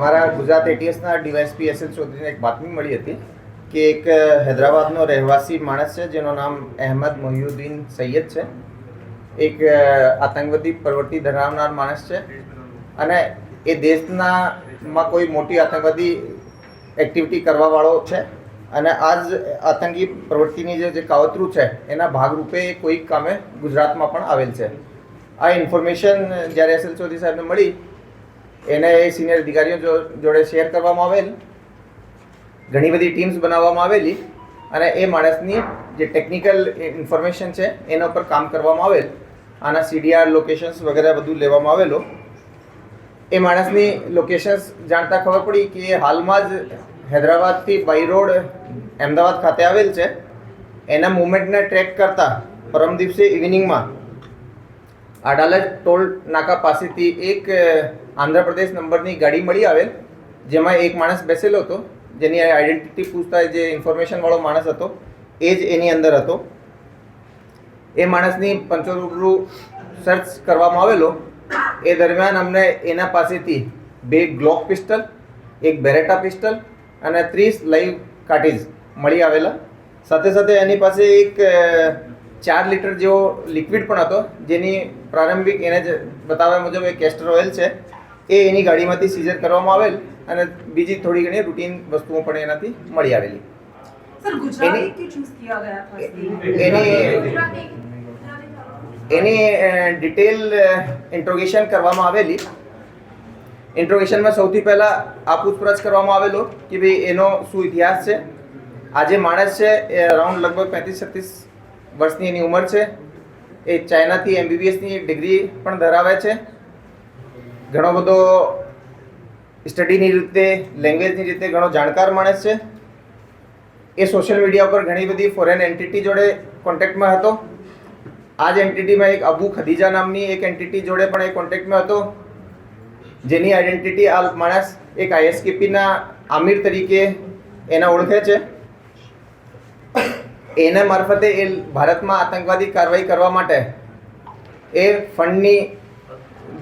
અમારા ગુજરાત એટીએસના DySP S L ચૌધરીને એક બાતમી મળી હતી કે એક હૈદરાબાદનો રહેવાસી માણસ છે, જેનું નામ અહેમદ મોહિઉદ્દીન સૈયદ છે. એક આતંકવાદી પ્રવૃત્તિ ધરાવનાર માણસ છે. અને એ દેશના માં કોઈ મોટી આતંકવાદી એક્ટિવિટી કરવાવાળો છે. અને આજ આતંકી પ્રવૃત્તિની જે કાવતરું છે, એના ભાગરૂપે એ કોઈક કામે ગુજરાતમાં પણ આવેલ છે. આ ઇન્ફોર્મેશન જ્યારે એસ એલ ચૌધરી સાહેબને મળી એને એ સિનિયર અધિકારીઓ જોડે શેર કરવામાં આવેલ, ઘણી બધી ટીમ્સ બનાવવામાં આવેલી, અને એ માણસની જે ટેકનિકલ ઇન્ફોર્મેશન છે, એના ઉપર કામ કરવામાં આવેલ, આના સીડીઆર લોકેશન્સ વગેરે બધું લેવામાં આવેલો. એ માણસની લોકેશન્સ જાણતા ખબર પડી કે હાલમાં જ હૈદરાબાદથી બાય રોડ અમદાવાદ ખાતે આવેલ છે. એના મુવમેન્ટને ટ્રેક કરતા પરમ દિવસે ઇવનિંગમાં અડાલજ ટોલ નાકા પાસેથી એક આંધ્રપ્રદેશ નંબરની ગાડી મળી આવેલ, જેમાં એક માણસ બેસેલો હતો, જેની આઈડેન્ટિટી પૂછતા જે ઇન્ફોર્મેશનવાળો માણસ હતો, એ જ એની અંદર હતો. એ માણસની પંચોરૂબરૂ સર્ચ કરવામાં આવેલો. એ દરમિયાન અમને એના પાસેથી બે ગ્લોક પિસ્ટલ એક બેરેટા પિસ્ટલ અને ત્રીસ લાઈવ કાર્ટીજ મળી આવેલા. સાથે સાથે એની પાસે એક ચાર લીટર જેવો લિક્વિડ પણ હતો જેની પ્રારંભિક એને જ બતાવ્યા મુજબ એ કેસ્ટર ઓઇલ છે એ એની ગાડીમાંથી સીઝર કરવામાં આવેલ અને બીજી થોડી ઘણી રૂટીન વસ્તુઓ પણ એનાથી મળી આવેલી. એની એની ડિટેલ ઇન્ટ્રોગેશન કરવામાં આવેલી. ઇન્ટ્રોગેશનમાં સૌથી પહેલાં આ પૂછપરછ કરવામાં આવેલો કે ભાઈ એનો શું ઇતિહાસ છે? આજે માણસ છે એ અરાઉન્ડ લગભગ પેંત્રીસ છત્રીસ વર્ષની એની ઉંમર છે. એ ચાઇનાથી એમબીબીએસની ડિગ્રી પણ ધરાવે છે. ઘણો બધો સ્ટડીની રીતે, લેંગ્વેજની રીતે ઘણો જાણકાર માણસ છે. એ સોશિયલ મીડિયા ઉપર ઘણી બધી ફોરેન એન્ટિટી જોડે કોન્ટેક્ટમાં હતો. આ જ એન્ટિટીમાં એક અબુ ખદીજા નામની એક એન્ટિટી જોડે પણ એ કોન્ટેક્ટમાં હતો. જેની આઈડેન્ટિટી આ માણસ એક આઈએસકેપીના આમિર તરીકે એના ઓળખે છે. એના મારફતે એ ભારતમાં આતંકવાદી કાર્યવાહી કરવા માટે એ ફંડની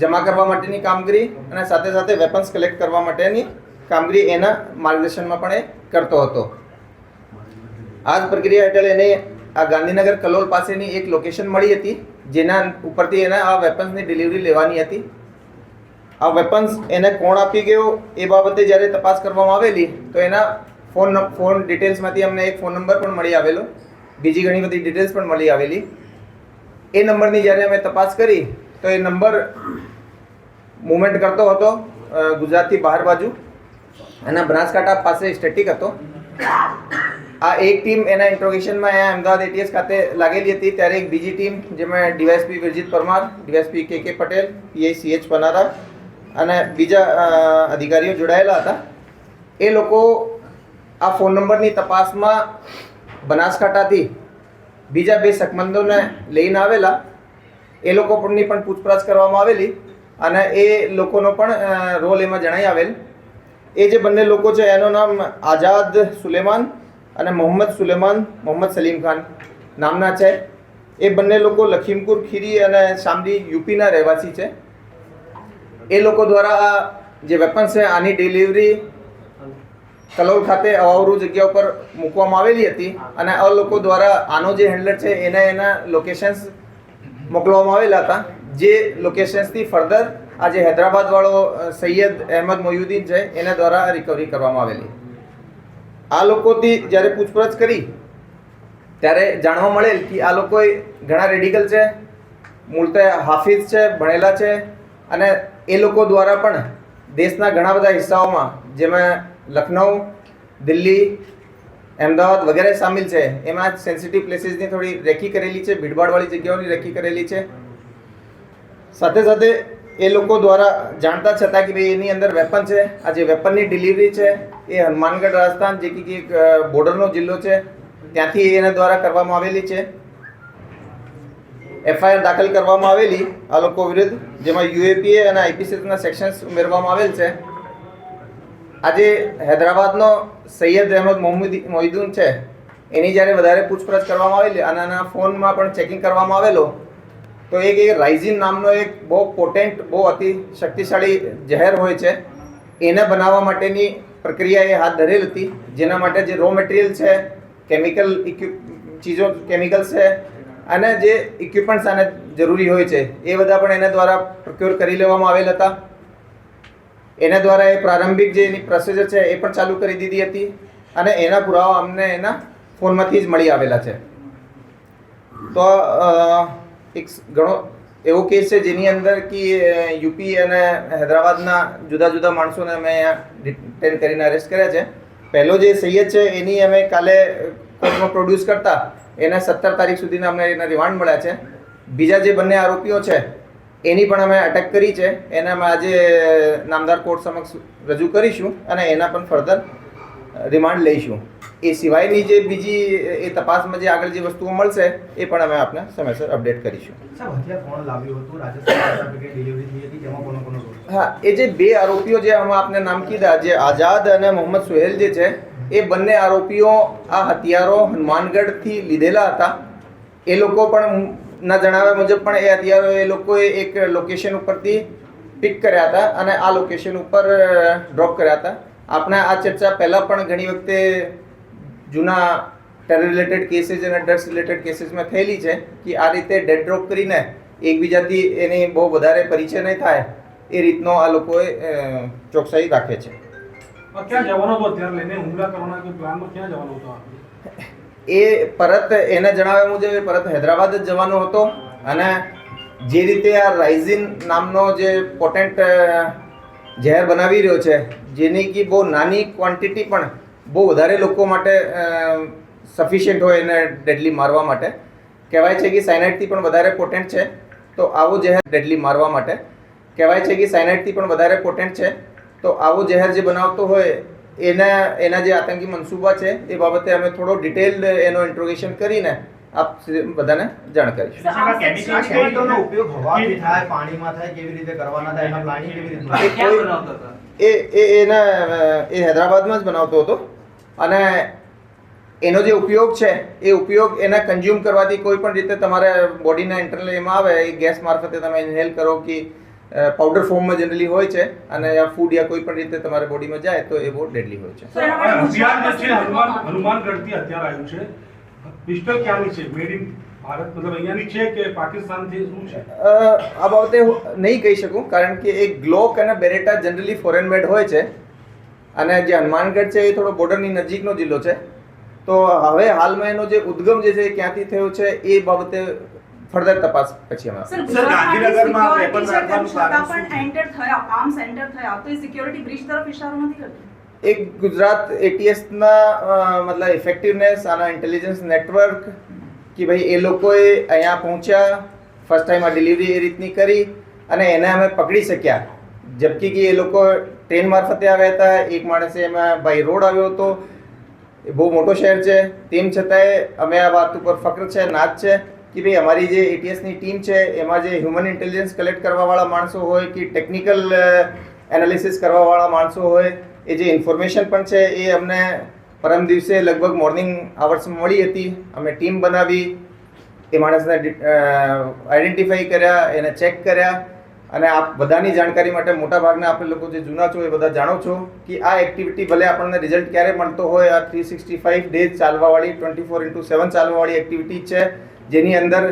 જમા કરવા માટેની કામગીરી અને સાથે સાથે વેપન્સ કલેક્ટ કરવા માટેની કામગીરી એના માર્ગદર્શનમાં પણ એ કરતો હતો. આ પ્રક્રિયા હેઠળ એને આ ગાંધીનગર કલોલ પાસેની એક લોકેશન મળી હતી, જેના ઉપરથી એને આ વેપન્સની ડિલિવરી લેવાની હતી. આ વેપન્સ એને કોણ આપી ગયો એ બાબતે જ્યારે તપાસ કરવામાં આવેલી, તો એના ફોન ફોન ડિટેલ્સમાંથી અમને એક ફોન નંબર પણ મળી આવેલો. બીજી ઘણી બધી ડિટેલ્સ પણ મળી આવેલી. એ નંબરની જ્યારે અમે તપાસ કરી, તો એ નંબર મુવમેન્ટ કરતો હતો ગુજરાતથી બહાર બાજુ. એના બનાસકાંઠા પાસે સ્ટેટિક હતો. આ એક ટીમ એના ઇન્ટ્રોગેશનમાં અહીંયા અમદાવાદ એટીએસ ખાતે લાગેલી હતી. ત્યારે એક બીજી ટીમ જેમાં DYSP Virjit Parmar DySP K K Patel PI CH પનારા અને બીજા અધિકારીઓ જોડાયેલા હતા. એ લોકો આ ફોન નંબરની તપાસમાં બનાસકાંઠાથી બીજા બે શકમંદોને લઈને આવેલા. એ લોકો પણની પણ પૂછપરછ કરવામાં આવેલી અને એ લોકોનો પણ રોલ એમાં જણાઈ આવેલ. એ જે બંને લોકો છે, એનું નામ આઝાદ સુલેમાન અને મોહમ્મદ સુલેમાન, મોહમ્મદ સલીમ ખાન નામના છે. એ બંને લોકો લખીમપુર, ખીરી અને શામલી યુપીના રહેવાસી છે. એ લોકો દ્વારા જે વેપન્સ છે, આની ડિલિવરી કલોલ ખાતે અવાવરૂ જગ્યા ઉપર મૂકવામાં આવેલી હતી અને આ લોકો દ્વારા આનો જે હેન્ડલર છે, એને એના લોકેશન્સ મોકલવામાં આવેલા હતા. જે લોકેશન્સથી ફર્ધર આ જે હૈદરાબાદવાળો સૈયદ અહેમદ મોયુદ્દીન છે, એના દ્વારા રિકવરી કરવામાં આવેલી. આ લોકોથી જ્યારે પૂછપરછ કરી, ત્યારે જાણવા મળેલ કે આ લોકો ઘણા રેડિકલ છે, મૂળતે હાફિઝ છે, ભણેલા છે અને એ લોકો દ્વારા પણ દેશના ઘણા બધા હિસ્સાઓમાં, જેમાં લખનઉ દિલ્હી, અમદાવાદ વગેરે સામેલ છે. એમાં સેન્સિટિવ પ્લેસીસની થોડી રેકી કરેલી છે, ભીડભાડવાળી જગ્યાઓની રેકી કરેલી છે. સાથે સાથે એ લોકો દ્વારા જાણતા છતાં કે ભાઈ એની અંદર વેપન છે. આ જે વેપનની ડિલિવરી છે, એ હનુમાનગઢ રાજસ્થાન જે કે એક બોર્ડરનો જિલ્લો છે, ત્યાંથી એના દ્વારા કરવામાં આવેલી છે. એફઆઈઆર દાખલ કરવામાં આવેલી. આ લોકો વિરુદ્ધ, જેમાં યુએપીએ અને આઈપીસીના સેક્શન્સ ઉમેરવામાં આવેલ છે. આજે હૈદરાબાદનો સૈયદ અહેમદ મોહમ્મદી મોહિદ્દીન છે. એની જ્યારે વધારે પૂછપરછ કરવામાં આવેલી અને આના ફોનમાં પણ ચેકિંગ કરવામાં આવેલો, તો એક એ રાઇઝિન નામનો એક બહુ પોટેન્ટ બહુ અતિ શક્તિશાળી ઝેર હોય છે. એને બનાવવા માટેની પ્રક્રિયા એ હાથ ધરેલ હતી, જેના માટે જે રો મટીરિયલ છે કેમિકલ ઇક્વિપ ચીજો કેમિકલ્સ છે, અને જે ઇક્વિપમેન્ટ્સ આને જરૂરી હોય છે, એ બધા પણ એના દ્વારા પ્રોક્યોર કરી લેવામાં આવેલ હતા. એના દ્વારા એ પ્રારંભિક જે એની પ્રોસેસર છે એ પણ ચાલુ કરી દીધી હતી અને એના પુરાવા અમને એના ફોનમાંથી જ મળી આવેલા છે. તો એક ઘણો એવો કેસ છે જેની અંદર કે યુપી અને હૈદરાબાદના જુદા જુદા માણસોને અમે અહીંયા ડિટેન કરીને અરેસ્ટ કર્યા છે. પહેલો જે સૈયદ છે એની અમે કાલે કોર્ટમાં પ્રોડ્યુસ કરતા, એને સત્તર તારીખ સુધીના અમને એના રિમાન્ડ મળ્યા છે. બીજા જે બંને આરોપીઓ છે એની પણ અમે અટક કરી છે. એને અમે આજે નામદાર કોર્ટ સમક્ષ રજૂ કરીશું અને એના પણ ફર્ધર રિમાન્ડ લઈશું. એ સિવાયની જે બીજી એ તપાસમાં જે આગળ જે વસ્તુઓ મળશે એ પણ અમે આપને સમયસર અપડેટ કરીશું. હા એ જે બે આરોપીઓ જે અમે આપને નામ કીધા જે આઝાદ અને મોહમ્મદ સુહેલ જે છે એ બંને આરોપીઓ આ હથિયારો હનુમાનગઢથી લીધેલા હતા. એ લોકો પણ ના જણાવ્યા મુજબ પણ એ હથિયારો એ લોકોએ એક લોકેશન ઉપરથી પિક કર્યા હતા અને આ લોકેશન ઉપર ડ્રોપ કર્યા હતા. આપણે આ ચર્ચા પહેલાં પણ ઘણી વખતે જૂના ટેરર રિલેટેડ કેસીસ અને ડ્રગ્સ રિલેટેડ કેસીસમાં થયેલી છે કે આ રીતે ડેડ ડ્રોપ કરીને એકબીજાથી એની બહુ વધારે પરિચય નહીં થાય એ રીતનો આ લોકોએ ચોકસાઈ રાખે છે. ક્યાં જવાનો હતો? ત્યારે લઈને હુમલા કરવાના પ્લાનમાં ક્યાં જવાનો હતો એ પરત એને જણાવ્યા મુજબ એ પરત હૈદરાબાદ જ જવાનો હતો અને જે રીતે આ રાઇઝિન નામનો જે પોટેન્ટ ઝેર બનાવી રહ્યો છે, જેની કે બહુ નાની ક્વોન્ટિટી પણ બહુ વધારે લોકો માટે સફિશિયન્ટ હોય એને ડેડલી મારવા માટે. કહેવાય છે કે સાયનાઇટથી પણ વધારે પોટેન્ટ છે. તો આવો ઝેર ડેડલી મારવા માટે. કહેવાય છે કે સાયનાઇટથી પણ વધારે પોટેન્ટ છે. તો આવો ઝેર જે બનાવતો હોય એના એના જે આતંકી મનસૂબા છે એ બાબતે અમે થોડો ડિટેલ્ડ એનો ઇન્ટ્રોગેશન કરીને આપ બધાને જાણ કરીશું. સાહેબ, આ કેમિકલ આ કેમિકલનો ઉપયોગ હવાથી થાય પાણીમાં થાય કેવી રીતે કરવાના થાય એના પ્લાનિંગ કેવી રીતે એ એ એ એના એ હૈદરાબાદમાં જ બનાવતો હતો. અને એનો જે ઉપયોગ છે એ ઉપયોગ એને કન્ઝ્યુમ કરવાથી કોઈ પણ રીતે તમારે બોડીના ઇન્ટરનલ એમાં આવે એ ગેસ મારફતે તમે ઇન્હેલ કરો કે પાવડર ફોર્મમાં જનરલી હોય છે અને આ ફૂડ યા કોઈ પણ રીતે તમારે બોડીમાં જાય તો એ બહુ ડેડલી હોય છે. હનુમાન હનુમાનગઢથી હથિયાર આવ્યું છે. પિસ્ટલ ક્યાંની છે? મેડ ઇન ભારત મતલબ અહીંયાની છે કે પાકિસ્તાનથી શું છે? આ બાબતે હું નહીં કહી શકું કારણ કે એક ગ્લોક અને બેરેટા જનરલી ફોરેન મેડ હોય છે. અને જે હનુમાનગઢ છે એ થોડો બોર્ડરની નજીકનો જિલ્લો છે. તો હવે હાલમાં એનો જે ઉદ્ગમ જે છે એ ક્યાંથી થયો છે એ બાબતે ફર્ધર તપાસ પછી અમે સર ગાંધીનગરમાં તેમ રાખવાનું કારણ પણ એન્ટર થયા પામ સેન્ટર થયા તો એ સિક્યોરિટી બ્રીચ તરફ ઇશારો નથી કરતું? એક ગુજરાત એટીએસના મતલબ ઇફેક્ટિવનેસ આના ઇન્ટેલિજન્સ નેટવર્ક કે ભાઈ એ લોકોએ અહીંયા પહોંચ્યા ફર્સ્ટ ટાઈમ આ ડિલિવરી એ રીતની કરી અને એને અમે પકડી શક્યા. જબકી કે એ લોકો ટ્રેન મારફતે આવ્યા હતા એક માણસે એમાં બાય રોડ આવ્યો હતો. એ બહુ મોટો શહેર છે. તેમ છતાંય અમે આ વાત ઉપર ફક્ર છે નાચ છે. કે ભાઈ અમારી જે એટીએસની ટીમ છે, એમાં જે હ્યુમન ઇન્ટેલિજન્સ કલેક્ટ કરવાવાળા માણસો હોય કે ટેકનિકલ એનાલિસિસ કરવાવાળા માણસો હોય, એ જે ઇન્ફોર્મેશન પણ છે એ અમને પરમ દિવસે લગભગ મોર્નિંગ આવર્સમાં મળી હતી. અમે ટીમ બનાવી, એ માણસને આઈડેન્ટિફાઈ કર્યા, એને ચેક કર્યા. અને આપ બધાની જાણકારી માટે મોટાભાગના આપણે લોકો જે જૂના છો એ બધા જાણો છો કે આ એક્ટિવિટી ભલે આપણને રિઝલ્ટ ક્યારે મળતો હોય, આ થ્રી સિક્સટી ફાઇવ ડેઝ ચાલવાવાળી ટ્વેન્ટી ફોર ઇન્ટુ સેવન ચાલવાવાળી એક્ટિવિટી છે. જેની અંદર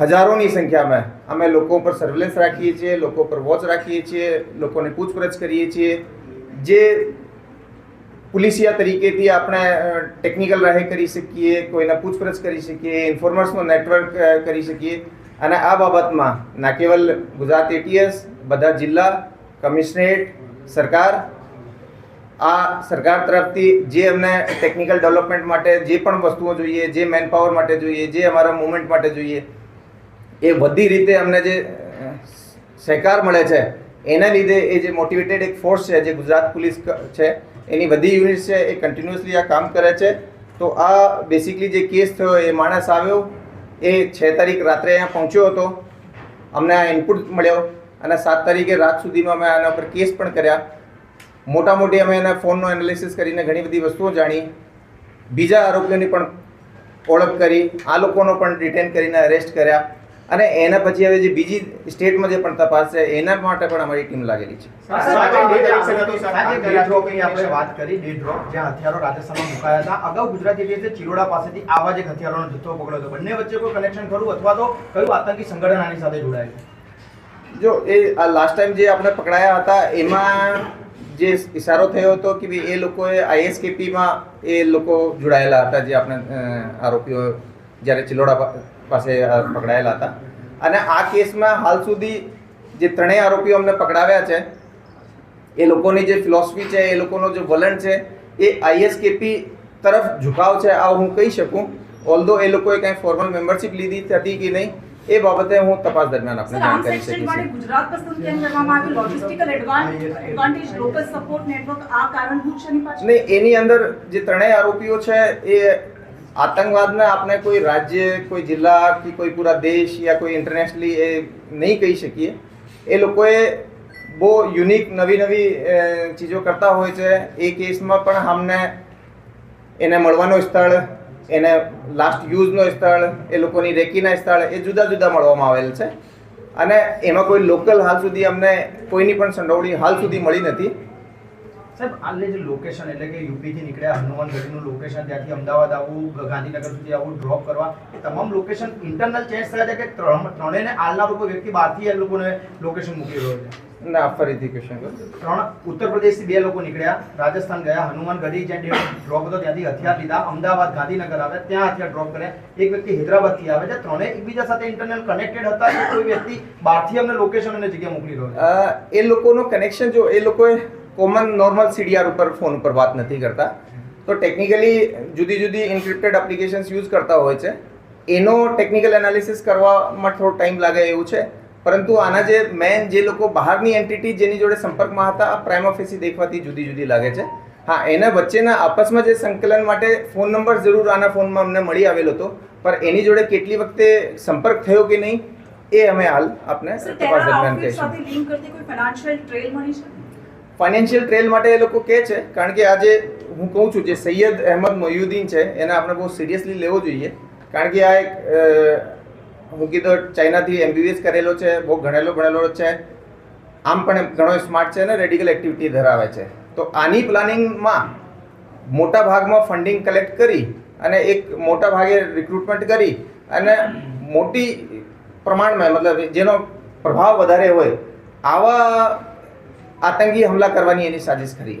હજારોની સંખ્યામાં અમે લોકો પર સર્વેલન્સ રાખીએ છીએ, લોકો પર વોચ રાખીએ છીએ, લોકોને પૂછપરછ કરીએ છીએ. જે પોલીસિયા તરીકેથી આપણે ટેકનિકલ રાહે કરી શકીએ, કોઈને પૂછપરછ કરી શકીએ ઇન્ફોર્મર્સનો નેટવર્ક કરી શકીએ. અને આ બાબતમાં ના કેવલ ગુજરાત એટીએસ બધા જિલ્લા કમિશનરેટ સરકાર આ સરકાર તરફથી જે અમને ટેકનિકલ ડેવલપમેન્ટ માટે જે પણ વસ્તુઓ જોઈએ, જે મેન પાવર માટે જોઈએ, જે અમારા મુવમેન્ટ માટે જોઈએ, એ બધી રીતે અમને જે સહકાર મળે છે, એના લીધે એ જે મોટિવેટેડ એક ફોર્સ છે, જે ગુજરાત પોલીસ છે, એની બધી યુનિટ છે, એ કન્ટિન્યુઅસલી આ કામ કરે છે. તો આ બેસિકલી જે કેસ થયો, એ માણસ આવ્યો, એ છ તારીખ રાત્રે અહીંયા પહોંચ્યો હતો, અમને આ ઇનપુટ મળ્યો અને સાત તારીખે રાત સુધીમાં અમે આના પર કેસ પણ કર્યા. મોટા મોટી અમે એના ફોનનો એનાલિસિસ કરીને ઘણી બધી વસ્તુઓ જાણી બીજા આરોપીઓની પણ ઓળખ કરી આ લોકોનો પણ ડિટેન કરીને અરેસ્ટ કર્યા અને એના પછી હવે જે બીજી સ્ટેટમાં જે પણ તપાસ છે એના માટે પણ અમારી ટીમ લાગેલી છે વાત કરી જ્યાં હથિયારો રાજસ્થાનમાં મુકાયા હતા અગાઉ ગુજરાતી એટીએસે ચિરોડા પાસેથી આવા જ હથિયારોનો જથ્થો પકડ્યો હતો બંને વચ્ચે કોઈ કનેક્શન ખરું અથવા તો કયું આતંકી સંગઠન આની સાથે જોડાયેલું જો એ આ લાસ્ટ ટાઈમ જે આપણે પકડાયા હતા એમાં જે ઇશારો થયો હતો કે ભાઈ એ લોકોએ આઈએસકેપીમાં એ લોકો જોડાયેલા હતા, જે આપણે આરોપીઓ જ્યારે ચિલોડા પાસે પકડાયેલા હતા. અને આ કેસમાં હાલ સુધી જે ત્રણેય આરોપીઓ અમને પકડાવ્યા છે, એ લોકોની જે ફિલોસફી છે, એ લોકોનો જે વલણ છે, એ આઈએસકેપી તરફ ઝુકાવ છે આ હું કહી શકું. ઓલ્ધો એ લોકોએ કંઈ ફોર્મલ મેમ્બરશિપ લીધી હતી કે નહીં એ બાબતે હું તપાસ દરમિયાન આપણે જાણ કરી માટે ગુજરાત પસંદ કેમ કરવામાં આવ્યું. Logistical advantage local support network આ કારણભૂત છે એની પાછળ? ને એની અંદર જે ત્રણેય આરોપીઓ છે એ આતંકવાદને આપણે કોઈ રાજ્ય કોઈ જિલ્લા કે કોઈ પૂરા દેશ યા કોઈ ઇન્ટરનેશનલી એ નહીં કહી શકીએ. એ લોકોએ બહુ યુનિક નવી નવી ચીજો કરતા હોય છે. એ કેસમાં પણ અમને એને મળવાનું સ્થળ એને લાસ્ટ યુઝનો સ્થળ, એ લોકોની રેકીના સ્થળ, એ જુદા જુદા મળવામાં આવેલ છે. અને એમાં કોઈ લોકલ હાલ સુધી અમને કોઈની પણ સંડોવણી હાલ સુધી મળી નથી. સાહેબ આલે જે લોકેશન એટલે કે યુપીથી નીકળ્યા હનુમાનગઢીનું લોકેશન ત્યાંથી અમદાવાદ આવવું ગાંધીનગર સુધી આવવું ડ્રોપ કરવા, એ તમામ લોકેશન ઇન્ટરનલ ચેન્જ થયા છે કે ત્રણ ત્રણેયને આલના લોકો વ્યક્તિ બહારથી એ લોકોને લોકેશન મૂકી રહ્યો છે? ના ફરીથી ક્વેશ્ચન ત્રણ ઉત્તર પ્રદેશથી બે લોકો નીકળ્યા. રાજસ્થાન ગયા હનુમાનગઢી જ્યાં ડ્રોપ હતો ત્યાંથી હથિયાર લીધા. અમદાવાદ ગાંધીનગર આવે ત્યાં હથિયાર ડ્રોપ કર્યા. એક વ્યક્તિ હૈદરાબાદથી આવે છે. ત્રણે એકબીજા સાથે ઇન્ટરનલ કનેક્ટેડ હતા. કે કોઈ વ્યક્તિ બહારથી અમને લોકેશન અને જગ્યા મોકલી રહ્યો એ લોકોનું કનેક્શન જો એ લોકોએ કોમન નોર્મલ સીડીઆર ઉપર ફોન ઉપર વાત નથી કરતા. તો ટેકનિકલી જુદી જુદી ઇન્ક્રિપ્ટેડ એપ્લિકેશન્સ યુઝ કરતા હોય છે. એનો ટેકનિકલ એનાલિસિસ કરવામાં થોડો ટાઈમ લાગે એવું છે. પરંતુ આના જે મેન જે લોકો બહારની એન્ટિટી જેની જોડે સંપર્કમાં હતા આ પ્રાઇમ ઓફિસી દેખવાથી જુદી જુદી લાગે છે. હા એના વચ્ચેના આપસમાં જે સંકલન માટે ફોન નંબર જરૂર આના ફોનમાં અમને મળી આવેલો હતો પણ એની જોડે કેટલી વખતે સંપર્ક થયો કે નહીં એ અમે હાલ આપને તપાસ દરમિયાન કહીશું. ફાઇનાન્શિયલ ટ્રેલ માટે એ લોકો કહે છે કારણ કે આજે હું કહું છું જે સૈયદ અહેમદ મોયુદ્દીન છે એને આપણે બહુ સિરિયસલી લેવો જોઈએ કારણ કે આ એક હું કીધો ચાઇનાથી એમબીબીએસ કરેલો છે, બહુ ઘણેલો ભણેલો છે. આમ પણ ઘણો સ્માર્ટ છે અને રેડિકલ એક્ટિવિટી ધરાવે છે. તો આની પ્લાનિંગમાં મોટા ભાગમાં ફંડિંગ કલેક્ટ કરી અને એક મોટા ભાગે રિક્રુટમેન્ટ કરી અને મોટી પ્રમાણમાં મતલબ જેનો પ્રભાવ વધારે હોય, આવા આતંકી હમલા કરવાની એની સાજિશ કરી.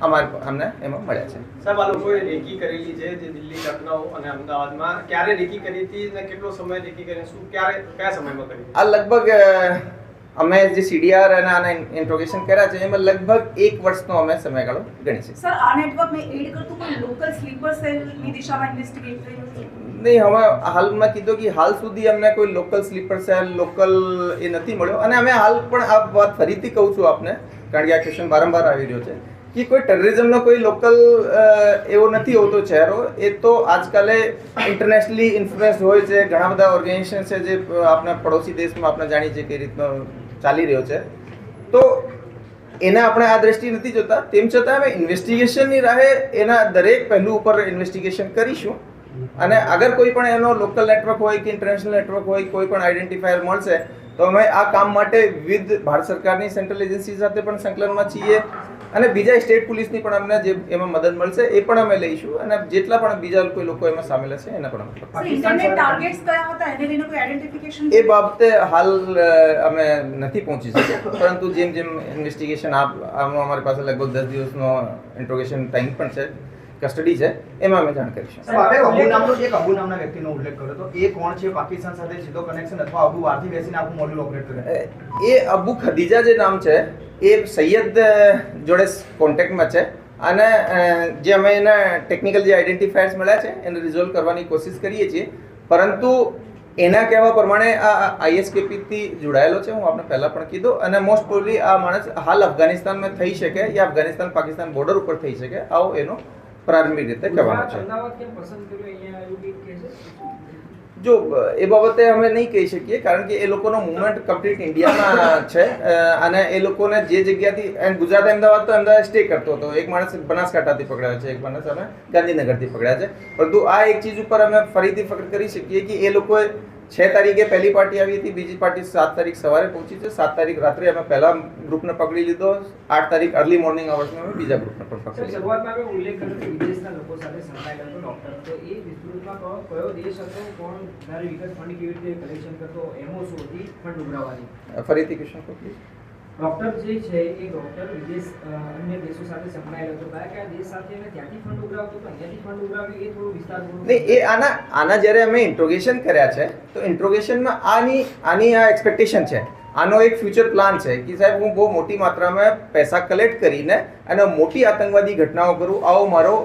અમારે અમને એમાં મળ્યા છે. સાહેબ આ લોકોએ રેકી કરેલી છે જે દિલ્હી લખનઉ અને અમદાવાદમાં. ક્યારે રેકી કરી હતી અને કેટલો સમય રેકી કરી? શું ક્યારે કયા સમયમાં કરી આ લગભગ અમે જે સીડીઆર અને આના ઇન્ટ્રોગેશન કર્યા છે એમાં લગભગ એક વર્ષનો અમે સમયગાળો ગણી છે. સર આ નેટવર્કને એડ કરતું કોઈ લોકલ સ્લીપર સેલની દિશામાં ઇન્વેસ્ટિગેટ થઈ રહ્યું છે? નહીં હવે હાલમાં કીધું કે હાલ સુધી અમને કોઈ લોકલ સ્લીપર સેલ લોકલ એ નથી મળ્યો. અને અમે હાલ પણ આ વાત ફરીથી કહું છું આપને કારણ કે આ ક્વેશ્ચન વારંવાર આવી રહ્યો છે. કે કોઈ ટેરરિઝમનો કોઈ લોકલ એવો નથી હોતો ચહેરો. એ તો આજકાલે ઇન્ટરનેશનલી ઇન્ફ્લુએન્સ હોય છે. ઘણા બધા ઓર્ગેનાઇઝેશન છે જે આપણા પડોશી દેશમાં આપણે જાણીએ છીએ કઈ રીતનો ચાલી રહ્યો છે. તો એને આપણે આ દ્રષ્ટિ નથી જોતા. તેમ છતાં અમે ઇન્વેસ્ટિગેશનની રાહે એના દરેક પહેલું ઉપર ઇન્વેસ્ટિગેશન કરીશું. અને અગર કોઈ પણ એનો લોકલ નેટવર્ક હોય કે ઇન્ટરનેશનલ નેટવર્ક હોય, કોઈ પણ આઈડેન્ટિફાયર મળશે, તો અમે આ કામ માટે વિવિધ ભારત સરકારની સેન્ટ્રલ એજન્સી સાથે પણ સંકલનમાં છીએ. અને બીજા સ્ટેટ પોલીસની પણ અમને જે એમાં મદદ મળશે એ પણ અમે લઈશું અને જેટલા પણ બીજા કોઈ લોકો એમાં સામેલ હશે એના પણ અમે સર ઇન્ટરનેટ ટાર્ગેટ્સ કયા હતા? એને લઈને કોઈ આઈડેન્ટિફિકેશન એ બાબતે હાલ અમે નથી પહોંચી શક્યા પરંતુ જેમ જેમ ઇન્વેસ્ટિગેશન આપ આમાં અમારી પાસે લગભગ દસ દિવસનો ઇન્ટ્રોગેશન ટાઈમ પણ છે કસ્ટડી છે એમાં અમે જાણ કરીશું. આપે અબુ નામનો એક અબુ નામના વ્યક્તિનો ઉલ્લેખ કર્યો તો એ કોણ છે? પાકિસ્તાન સાથે સીધો કનેક્શન અથવા અબુ વારથી બેસીને આખું મોડ્યુલ ઓપરેટ કરે? એ અબુ ખદીજા જે નામ છે એ સૈયદ જોડે કોન્ટેક્ટમાં છે. અને જે અમે એના ટેકનિકલ જે આઈડેન્ટિફાયર્સ મળ્યા છે, એને રિઝોલ્વ કરવાની કોશિશ કરીએ છીએ. પરંતુ એના કહેવા પ્રમાણે આ આઈએસકેપીથી જોડાયેલો છે. હું આપણે પહેલાં પણ કીધું. અને મોસ્ટ પ્રોબલી આ માણસ હાલ અફઘાનિસ્તાનમાં થઈ શકે યા અફઘાનિસ્તાન પાકિસ્તાન બોર્ડર ઉપર થઈ શકે. આવો એનો પ્રારંભિક રીતે કહેવાનો છે? જો, એ બાબતે અમે નહીં કહી શકીએ, કારણ કે એ લોકોનો મુવમેન્ટ કમ્પ્લીટ ઇન્ડિયામાં છે અને એ લોકોને જે જગ્યાથી ગુજરાત અમદાવાદ તો અમદાવાદ સ્ટે કરતો હતો. એક માણસ બનાસકાંઠાથી પકડાયો છે, એક માણસ અમે ગાંધીનગરથી પકડ્યા છે. પરંતુ આ એક ચીજ ઉપર અમે ફરીથી ફક્ત કરી શકીએ કે એ લોકોએ છ તારીખે પહેલી પાર્ટી આવી હતી બીજી પાર્ટી સાત તારીખ સવારે પહોંચી છે. સાત તારીખ રાત્રે અમે પહેલા ગ્રુપને પકડી લીધો. આઠ તારીખ અર્લી મોર્નિંગ અવર્સમાં અમે બીજા ગ્રુપને પણ પકડી લીધો. શરૂઆતમાં આપણે ઉલ્લેખ કર્યો કે વિદેશના લોકો સાથે સંકળાયેલા હતો ડોક્ટર તો એ વિસ્તૃતમાં કયો કયો દેશ હતો કોણ વધારે વિગત ફંડ કેવી રીતે કલેક્શન કરતો એમો શું હતી ફંડ ઉઘરાવવાની? ફરીથી ક્વેશ્ચન પ્લીઝ ડોક્ટર જે છે એ ડોક્ટર વિદેશ અન્ય દેશો સાથે સંકળાયેલો હતો. કયા કયા દેશ સાથે અને ત્યાંથી ફંડ ઉઘરાવતો હતો? અહીંયાથી ફંડ ઉઘરાવ્યું એ થોડું વિસ્તાર નહીં, એ આના આના જ્યારે અમે ઇન્ટ્રોગેશન કર્યા છે, તો ઇન્ટ્રોગેશનમાં આની આની આ એક્સપેક્ટેશન છે. આનો એક ફ્યુચર પ્લાન છે કે સાહેબ, હું બહુ મોટી માત્રામાં પૈસા કલેક્ટ કરીને અને મોટી આતંકવાદી ઘટનાઓ કરું, આવો મારો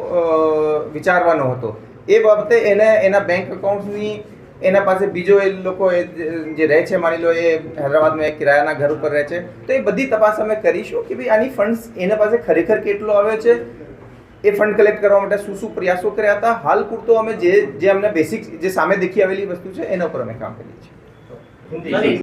વિચારવાનો હતો. એ બાબતે એને, એના બેંક એકાઉન્ટ્સની એના પાસે બીજો એ લોકો એ જે રહે છે, માની લો એ હૈદરાબાદમાં એક કિરાયાના ઘર ઉપર રહે છે, તો એ બધી તપાસ અમે કરીશું કે ભાઈ આની ફંડ્સ એના પાસે ખરેખર કેટલો આવ્યો છે, એ ફંડ કલેક્ટ કરવા માટે શું શું પ્રયાસો કર્યા હતા હાલ પૂરતો અમે જે જે અમને બેસિક જે સામે દેખી આવેલી વસ્તુ છે, એના ઉપર અમે કામ કરીએ છીએ.